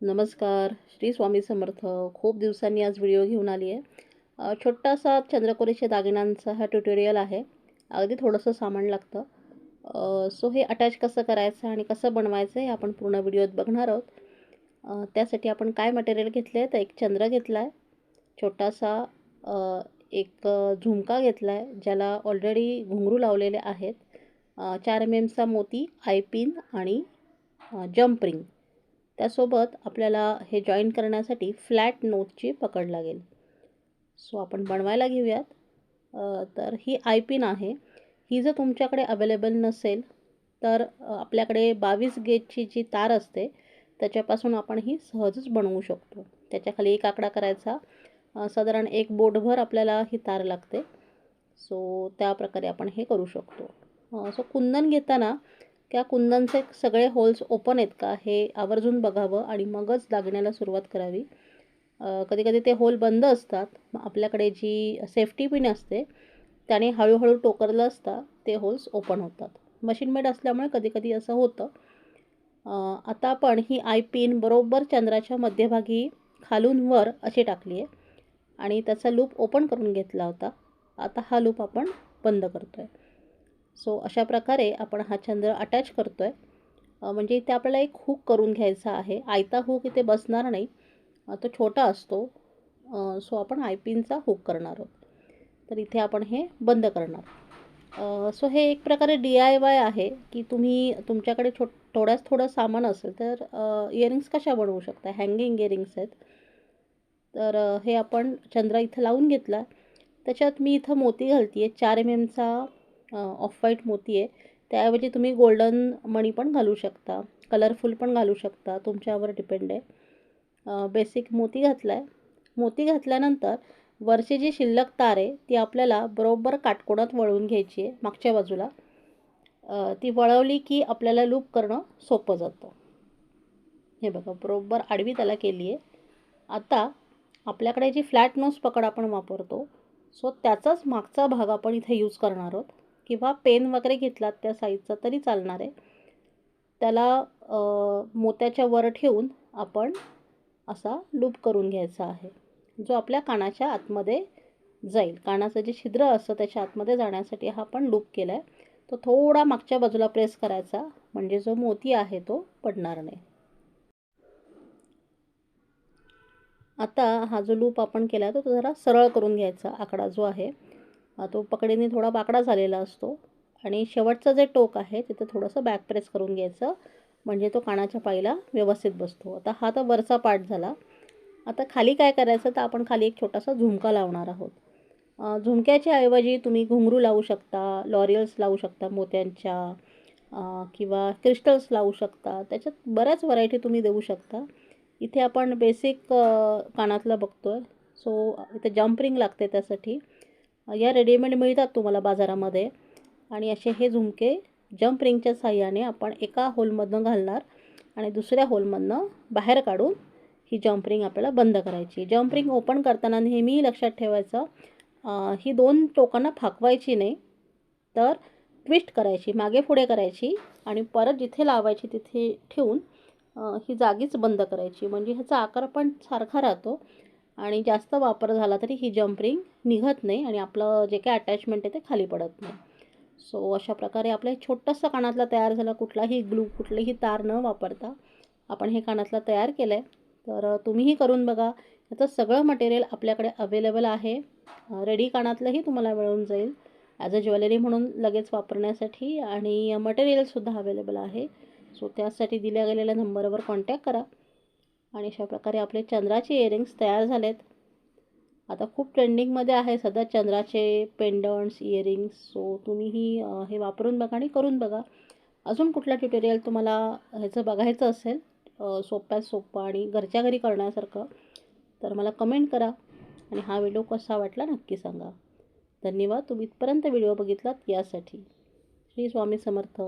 नमस्कार श्री स्वामी समर्थ. खूप दिवसांनी आज व्हिडिओ घेऊन आली आहे छोटासा चंद्रकोरेच्या दागिन्यांचा हा ट्युटोरियल आहे. अगदी थोडंसं सामान लागतं. सो हे अटॅच कसं करायचं आणि कसं बनवायचं हे आपण पूर्ण व्हिडिओत बघणार आहोत. त्यासाठी आपण काय मटेरियल घेतले तर एक चंद्र घेतला आहे छोटासा एक झुमका घेतला आहे ज्याला ऑलरेडी घुंगरू लावलेले आहेत. चार एम एमचा मोती आयपिन आणि जम्प रिंग त्यासोबत आपल्याला हे जॉईन करण्यासाठी फ्लॅट नोटची पकड लागेल. सो आपण बनवायला घेऊयात. तर ही आय पिन आहे. ही जर तुमच्याकडे अवेलेबल नसेल तर आपल्याकडे बावीस गेजची जी तार असते. त्याच्यापासून आपण ही सहजच बनवू शकतो. त्याच्याखाली एक आकडा करायचा. साधारण एक बोटभर आपल्याला ही तार लागते. सो त्या प्रकारे आपण हे करू शकतो. सो कुंदन घेताना त्या कुंदनचे सगळे होल्स ओपन आहेत का हे आवर्जून बघावं आणि मगच दागिन्याला सुरुवात करावी. कधी कधी ते होल बंद असतात. मग आपल्याकडे जी सेफ्टी पिन असते त्याने हळूहळू टोकरलं असता ते होल्स ओपन होतात. मशीन मेड असल्यामुळे कधी कधी असं होतं. आता आपण ही आय पिन बरोबर चंद्राच्या मध्यभागी खालून वर अशी टाकली आहे आणि त्याचा लूप ओपन करून घेतला होता. आता हा लूप आपण बंद करतो आहे सो अशा प्रकारे आपण हा चंद्र अटॅच करतो आहे म्हणजे इथे आपल्याला एक हुक करून घ्यायचा आहे. आयता हुक इथे बसणार नाही. तो छोटा असतो. सो आपण आय पिनचा हुक करणार आहोत. तर इथे आपण हे बंद करणार. सो हे एक प्रकारे डी आय वाय आहे की तुम्ही तुमच्याकडे छो थोड्याच थोडं सामान असेल तर इयरिंग्स कशा बनवू शकता? हँगिंग इयरिंग्स आहेत. तर हे आपण चंद्र इथं लावून घेतला. त्याच्यात मी इथं मोती घालते आहे चार एम एमचा ऑफ व्हाईट मोती आहे. त्याऐवजी तुम्ही गोल्डन मणी पण घालू शकता. कलरफुल पण घालू शकता. तुमच्यावर डिपेंड आहे. बेसिक मोती घातला आहे मोती घातल्यानंतर वरची जी शिल्लक तार आहे ती आपल्याला बरोबर काटकोणात वळवून घ्यायची आहे मागच्या बाजूला. ती वळवली की आपल्याला लूप करणं सोपं जातं. हे बघा बरोबर आडवी त्याला केली आहे. आता आपल्याकडे जी फ्लॅट नोज पकड आपण वापरतो सो त्याचाच मागचा भाग आपण इथे यूज करणार आहोत. किंवा पेन वगैरे घेतलात त्या साईजचा तरी चालणार आहे. त्याला मोत्याच्या वर ठेवून आपण असा लूप करून घ्यायचा आहे. जो आपल्या कानाच्या आतमध्ये जाईल. कानाचं जे छिद्र असतं त्याच्या आतमध्ये जाण्यासाठी हा आपण लूप केला आहे तो थोडा मागच्या बाजूला प्रेस करायचा म्हणजे जो मोती आहे तो पडणार नाही. आता हा जो लूप आपण केला आहे तो जरा सरळ करून घ्यायचा आकडा जो आहे. तो पकडीने थोडा बाकडा झालेला असतो. आणि शेवटचं जे टोक आहे तिथं थोडंसं बॅक प्रेस करून घ्यायचं. म्हणजे तो कानाच्या पायीला व्यवस्थित बसतो. आता हा तर वरचा पार्ट झाला. आता खाली काय करायचं तर आपण खाली एक छोटासा झुमका लावणार आहोत. झुमक्याच्या ऐवजी तुम्ही घुंगरू लावू शकता लॉरियल्स लावू शकता मोत्यांच्या किंवा क्रिस्टल्स लावू शकता. त्याच्यात बऱ्याच व्हरायटी तुम्ही देऊ शकता. इथे आपण बेसिक कानातलं बघतो आहे सो इथे जम्प रिंग लागते त्यासाठी. या रेडीमेड मिळतात तुम्हाला बाजारामध्ये. आणि असे हे झुमके जम्प रिंगच्या साह्याने आपण एका होलमधनं घालणार आणि दुसऱ्या होलमधनं बाहेर काढून ही जम्प रिंग आपल्याला बंद करायची. जम्प रिंग ओपन करताना नेहमी लक्षात ठेवायचं ही दोन टोकांना फाकवायची नाही तर ट्विस्ट करायची मागे पुढे करायची आणि परत जिथे लावायची तिथे ठेवून ही जागीच बंद करायची. म्हणजे ह्याचा आकार पण सारखा राहतो. आणि जास्त वापर झाला तरी ही जम्प रिंग निघत नाही आणि आपलं जे काही अटॅचमेंट आहे ते खाली पडत नाही. सो अशा प्रकारे आपलं एक छोटंसं कानातला तयार झाला. कुठलाही ग्लू कुठलीही तार न वापरता आपण हे कानातला तयार केलं आहे तर तुम्हीही करून बघा. याचं सगळं मटेरियल आपल्याकडे अवेलेबल आहे. रेडी कानातलंही तुम्हाला मिळून जाईल. ॲज अ ज्वेलरी म्हणून लगेच वापरण्यासाठी आणि मटेरियलसुद्धा अवेलेबल आहे. सो त्यासाठी दिल्या गेलेल्या नंबरवर कॉन्टॅक्ट करा. आणि अशा प्रकारे आपले चंद्राचे इयरिंग्स तयार झालेत. आता खूप ट्रेंडिंगमध्ये आहे सध्या चंद्राचे पेंडंट्स इयरिंग्स सो तुम्हीही हे वापरून बघा आणि करून बघा. अजून कुठला ट्युटोरियल तुम्हाला ह्याचं बघायचं असेल सोप्यात सोपं आणि घरच्या घरी करण्यासारखं तर मला कमेंट करा आणि हा व्हिडिओ कसा वाटला नक्की सांगा. धन्यवाद. तुम्ही इथपर्यंत व्हिडिओ बघितलात यासाठी. श्री स्वामी समर्थ.